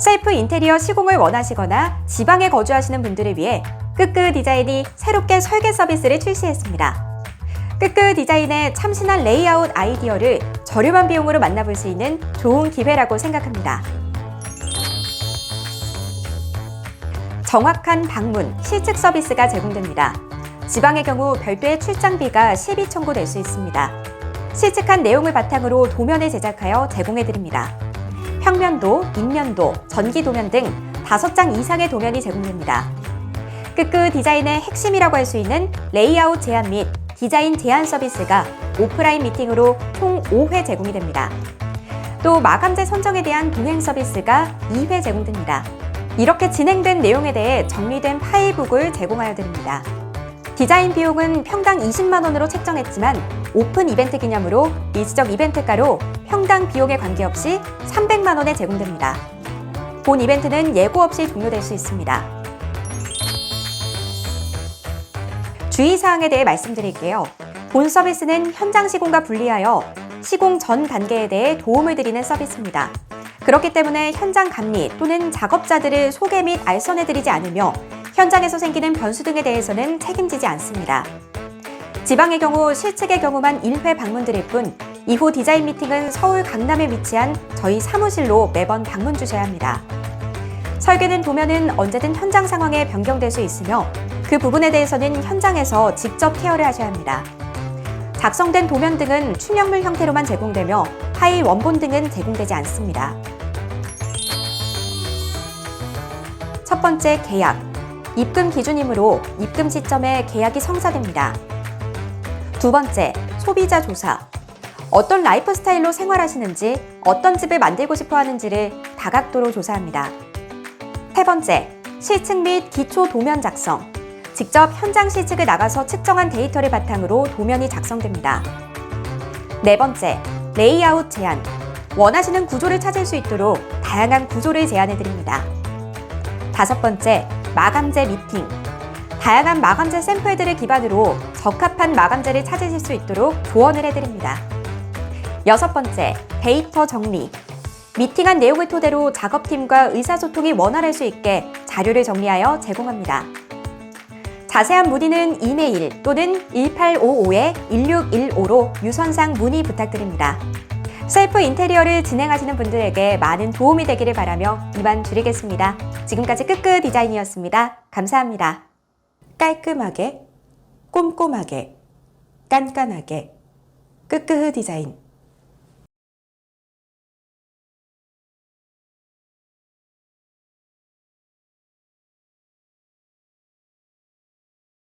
셀프 인테리어 시공을 원하시거나 지방에 거주하시는 분들을 위해 끄끄 디자인이 새롭게 설계 서비스를 출시했습니다. 끄끄 디자인의 참신한 레이아웃 아이디어를 저렴한 비용으로 만나볼 수 있는 좋은 기회라고 생각합니다. 정확한 방문, 실측 서비스가 제공됩니다. 지방의 경우 별도의 출장비가 실비 청구될 수 있습니다. 실측한 내용을 바탕으로 도면을 제작하여 제공해드립니다. 평면도, 인면도, 전기 도면 등 5장 이상의 도면이 제공됩니다. 끄끄 디자인의 핵심이라고 할 수 있는 레이아웃 제안 및 디자인 제안 서비스가 오프라인 미팅으로 총 5회 제공이 됩니다. 또 마감재 선정에 대한 동행 서비스가 2회 제공됩니다. 이렇게 진행된 내용에 대해 정리된 파일북을 제공하여 드립니다. 디자인 비용은 평당 20만 원으로 책정했지만 오픈 이벤트 기념으로 일시적 이벤트가로 평당 비용에 관계없이 300만 원에 제공됩니다. 본 이벤트는 예고 없이 종료될 수 있습니다. 주의사항에 대해 말씀드릴게요. 본 서비스는 현장 시공과 분리하여 시공 전 단계에 대해 도움을 드리는 서비스입니다. 그렇기 때문에 현장 감리 또는 작업자들을 소개 및 알선해드리지 않으며 현장에서 생기는 변수 등에 대해서는 책임지지 않습니다. 지방의 경우 실측의 경우만 1회 방문 드릴 뿐 이후 디자인 미팅은 서울 강남에 위치한 저희 사무실로 매번 방문 주셔야 합니다. 설계된 도면은 언제든 현장 상황에 변경될 수 있으며 그 부분에 대해서는 현장에서 직접 케어를 하셔야 합니다. 작성된 도면 등은 충격물 형태로만 제공되며 파일 원본 등은 제공되지 않습니다. 첫 번째 계약. 입금 기준이므로 입금 시점에 계약이 성사됩니다. 두 번째, 소비자 조사. 어떤 라이프 스타일로 생활하시는지, 어떤 집을 만들고 싶어 하는지를 다각도로 조사합니다. 세 번째, 실측 및 기초 도면 작성. 직접 현장 실측을 나가서 측정한 데이터를 바탕으로 도면이 작성됩니다. 네 번째, 레이아웃 제안. 원하시는 구조를 찾을 수 있도록 다양한 구조를 제안해 드립니다. 다섯 번째, 마감재 미팅. 다양한 마감재 샘플들을 기반으로 적합한 마감재를 찾으실 수 있도록 조언을 해드립니다. 여섯 번째, 데이터 정리. 미팅한 내용을 토대로 작업팀과 의사소통이 원활할 수 있게 자료를 정리하여 제공합니다. 자세한 문의는 이메일 또는 1855-1615로 유선상 문의 부탁드립니다. 셀프 인테리어를 진행하시는 분들에게 많은 도움이 되기를 바라며 이만 줄이겠습니다. 지금까지 끄끄 디자인이었습니다. 감사합니다. 깔끔하게, 꼼꼼하게, 깐깐하게, 끄끄 디자인.